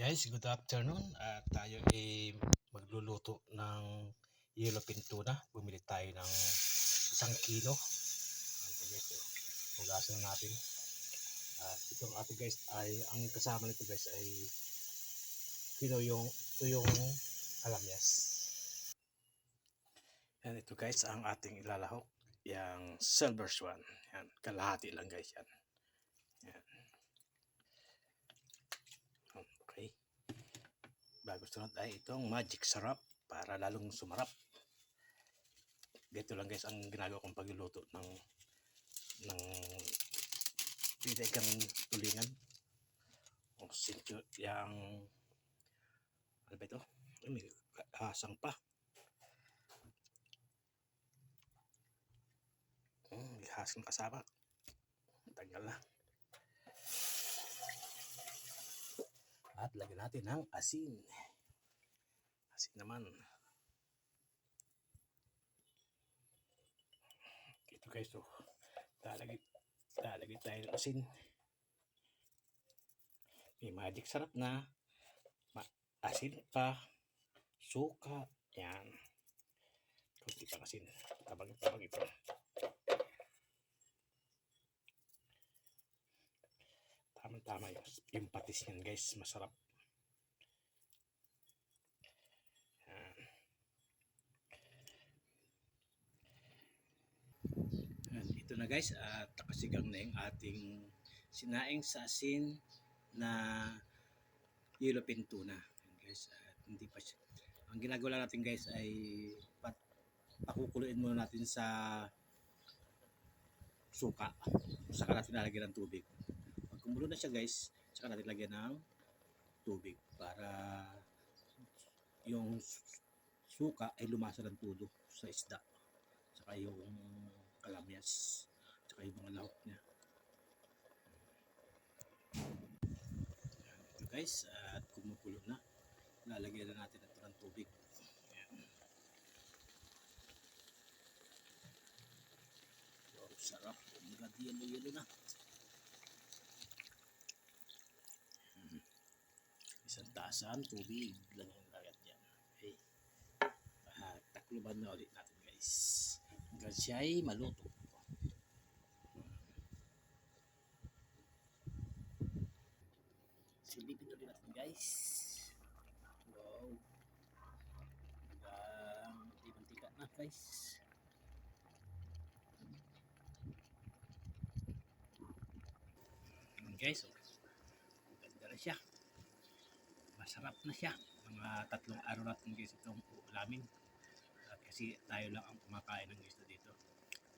Guys, good afternoon. At tayo ay magluluto ng yellow tuna. Bumili tayo ng isang kilo. Ito guys, hugasan natin. At itong ating guys ay, ang kasama nito guys ay ito yung, ito yung kalamyas. Yan ito guys ang ating ilalahok. Yang silver swan. Yan, kalahati lang guys yan. Yan. Okay. Bago sunod ay itong magic sarap para lalong sumarap. Dito lang guys ang ginagawa kong pagluluto ng ng pinakang tulingan. O sityo yang ano ba ito? Ay, may hasang pa. Hmm, hasang kasama. Tagal na. At lagyan natin ng asin. Asin naman. Ito guys, oh. Lalagay, lalagay tayo ng asin. May magic sarap na. Ma asin pa. Suka. Yan. Kunti pang asin. Tabag-tabag ito. Tama-tama yung patis niyan guys. Masarap. Yan. Yan, ito na guys. At nakasigang na yung ating sinaing sa asin na yellow pin tuna. Yan guys. At hindi pa siya. Ang ginagawa natin guys ay pat pakukuluin muna natin sa suka. Saka natin lalagyan ng tubig. Pag kumulo na siya guys, saka natin lagyan ng tubig para yung suka ay lumasa ng tulo sa isda. Saka yung kalamyas. Saka yung mga lahok niya. Yan, ito guys, at kumukulo na. Lalagyan na natin ito ng tubig. Yan. Wow, sarap. Umagad yelo-yelo na. Mhm. Isang tasan tubig lang yung lagat yan. Okay. At takluban na ulit natin guys. Hanggang siya ay maluto. Silipin ulit natin guys. Wow. Hanggang mantika na guys. Guys, oh. Ganda na siya. Masarap na siya. Mga tatlong araw natin guys itong ulamin. At kasi tayo lang ang kumakain ng isda dito.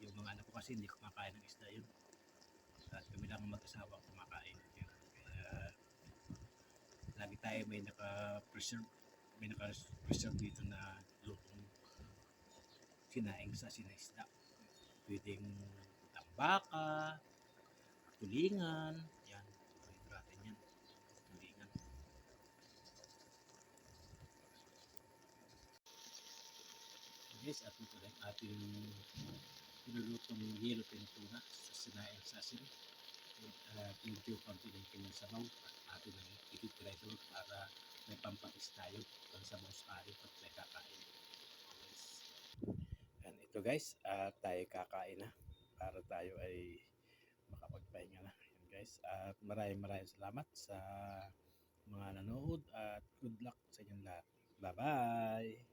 Yung mga anak ko kasi hindi kumakain ng isda yun. At kami lang ang mag-asawa kumakain. Tayo may naka-preserve may naka-preserve dito na lutong sinaing sa sinaisda. Pwedeng tambaka, tulingan, yan. Pwede natin yan. Tulingan. Yes, at ito rin ating pinulutong yellow tuna sa sinaing sa asin. At medyo konti lang kanyang sabaw ititira ito para may pampatis tayo kung sa mga sakali pag tayo kakain. Yes. Yan, ito guys, at tayo kakain na para tayo ay makapagpahinga na. Yan guys, at maraming maraming salamat sa mga nanood at good luck sa inyong lahat. Bye-bye!